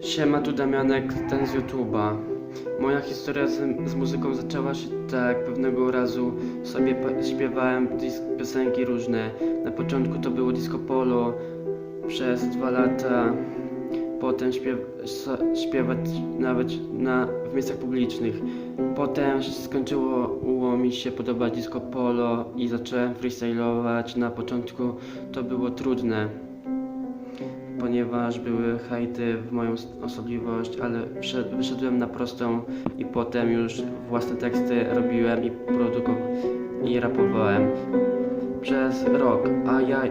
Siema, tu Damianek, ten z YouTube'a. Moja historia z, z muzyką zaczęła się tak, pewnego razu sobie śpiewałem piosenki różne. Na początku to było disco polo, przez dwa lata, potem śpiew, śpiewać nawet na, w miejscach publicznych. Potem skończyło mi się podobać disco polo i zacząłem freestylować. Na początku to było trudne ponieważ były hejty w moją osobliwość, ale wyszedłem na prostą i potem już własne teksty robiłem i produkowałem i rapowałem przez rok, a ja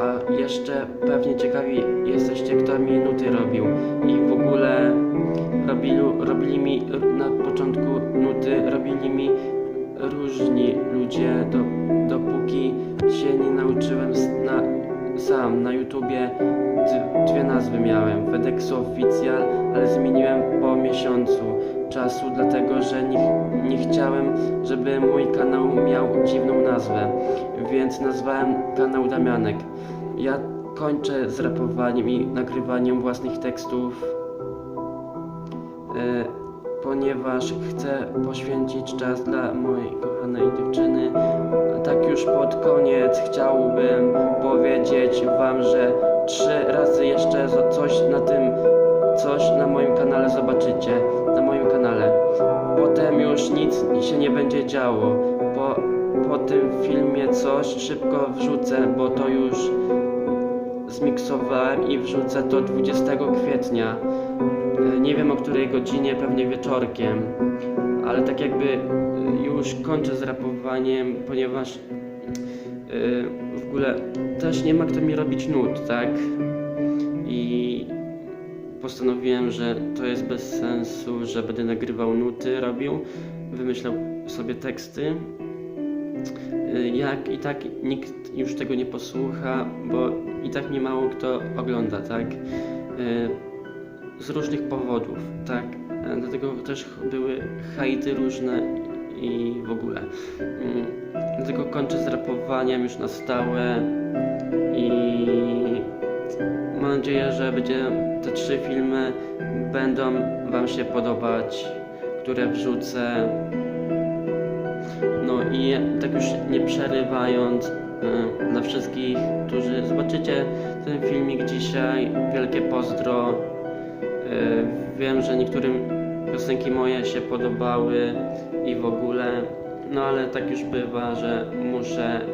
a jeszcze pewnie ciekawi jesteście, kto mi nuty robił. I w ogóle robilu, robili mi na początku nuty, robili mi różni ludzie, do, dopóki się nie nauczyłem na, sam na YouTubie dwie nazwy miałem, Fedexu Official, ale zmieniłem po miesiącu czasu, dlatego że nie, nie chciałem, żeby mój kanał miał dziwną nazwę, więc nazwałem kanał Damianek. Ja kończę z rapowaniem i nagrywaniem własnych tekstów, e, ponieważ chcę poświęcić czas dla mojej kochanej dziewczyny. Tak już pod koniec chciałbym wam, że trzy razy jeszcze coś na tym, coś na moim kanale zobaczycie, na moim kanale. Potem już nic się nie będzie działo. Po, po tym filmie coś szybko wrzucę, bo to już zmiksowałem i wrzucę to 20 kwietnia. E, Nie wiem o której godzinie, pewnie wieczorkiem, ale tak jakby e, już kończę z rapowaniem, ponieważ e, w ogóle też nie ma kto mi robić nut, tak? I postanowiłem, że to jest bez sensu, że będę nagrywał nuty, robił, wymyślał sobie teksty. Y, Jak i tak nikt już tego nie posłucha, bo i tak mnie mało kto ogląda, tak? Y, Z różnych powodów, tak? Dlatego też były hejty różne w ogóle. Mm, Dlatego kończę z rapowaniem już na stałe i mam nadzieję, że będzie te trzy filmy będą Wam się podobać, które wrzucę. No i tak już nie przerywając, y, dla wszystkich, którzy zobaczycie ten filmik dzisiaj, wielkie pozdro. Y, Wiem, że niektórym piosenki moje się podobały i w ogóle, no ale tak już bywa, że muszę,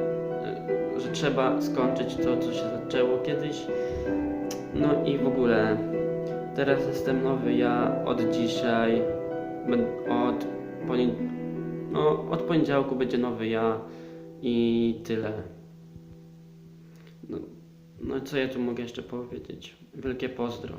że trzeba skończyć to, co się zaczęło kiedyś. No i w ogóle, teraz jestem nowy ja od dzisiaj, od poniedziałku. No, od poniedziałku będzie nowy ja i tyle. No, no co ja tu mogę jeszcze powiedzieć? Wielkie pozdro.